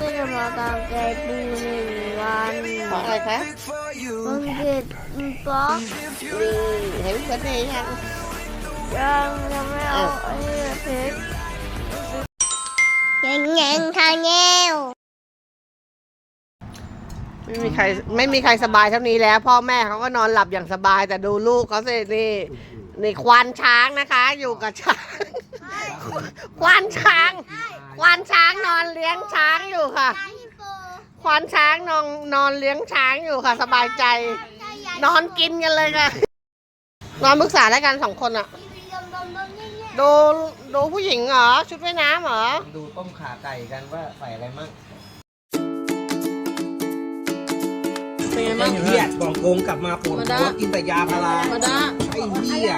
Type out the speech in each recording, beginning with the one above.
ก็จะมาตามใจปูหนึ่งวันเพราะอะไรคะมันเกิดป๊อกนี่เห็นคนนี้ยังยังยังไม่เอาไอ้เพชรยังยังทางแนวไม่มีใครไม่มีใครสบายเท่านี้แล้ว พ่อแม่เขาก็นอนหลับอย่างสบาย แต่ดูลูกเขาสินี่นี่ควานช้างนะคะ อยู่กับช้างควานช้าง ควานช้างนอนเลี้ยงช้างอยู่ค่ะ ควานช้างนอนนอนเลี้ยงช้างอยู่ค่ะ สบายใจ นอนกินกันเลยค่ะ นอนปรึกษาแล้วกันสองคนอะดูดูผู้หญิงเหรอ ชุดว่ายน้ำเหรอ ดูต้มขาไก่กันว่าใส่อะไรมั่งเป็นไงไอ้บ้างเหี้ยบอกโกงกลับมาปวดมาหัด้าวกินแต่ยาพารามาด้า ไอ้เหี้ย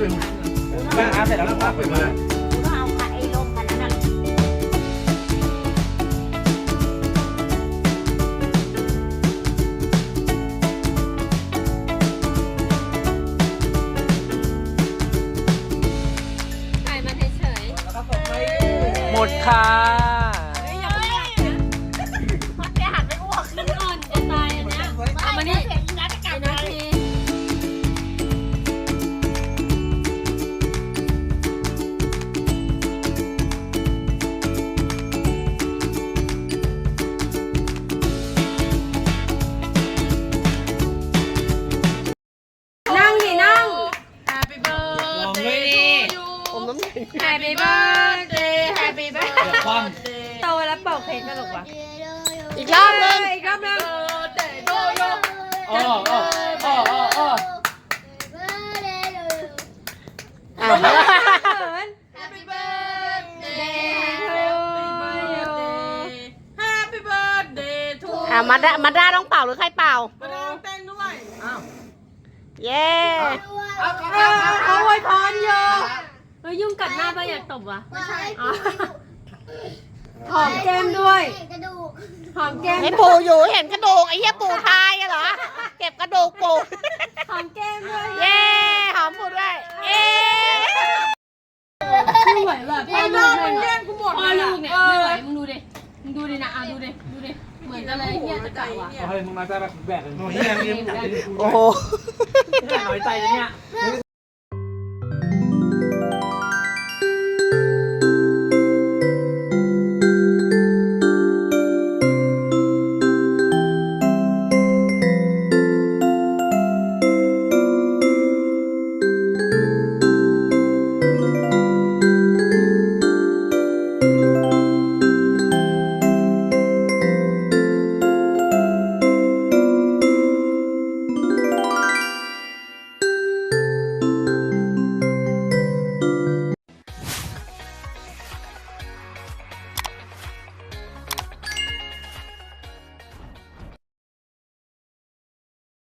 บ้านอาเสร็จแล้วแล้วปั๊บไปมาถ่ายมาเฉย หมดค่ะ Happy birthday Happy ความ birthday โตแล้วเป่าเค้กกันหรอวะอีกรอบนึงอีกรอบนึง birthday to you อ๋ออ๋ออ๋ออ๋ออ๋ออ้าว Happy birthday to you Happy birthday to อะมาด้ามาด้าต้องเป่าหรือใครเป่า มาดามเต้นด้วย อ้าว เย้ เอาเอาเอเอาอเอาเอาไว้พรอยู่เฮ้ยยุ่งกัดหน้าไปอยากตบวะไม่ใช่อ๋อหอมแก้มด้วย กระดูกหอมแก้มให้ปู่อยู่เห็นกระดูกไอ้เหี้ยปู่ทายอะเหรอ เก็บกระดูกปู่หอมแก้มด้วยเย้หอมปู่ด้วยเย้ไม่ไหวว่ะพ่อลูกมันแย่งกูหมดพ่อลูกเนี่ยไม่ไหวมึงดูดิมึงดูดินะอะดูดิดูดิเหมือนกันเลยเฮียจะกลับว่ะเอาให้มึงมาใจแบบแบบโอ้ยยังยังโอ้โหน้อยใจนะเนี่ย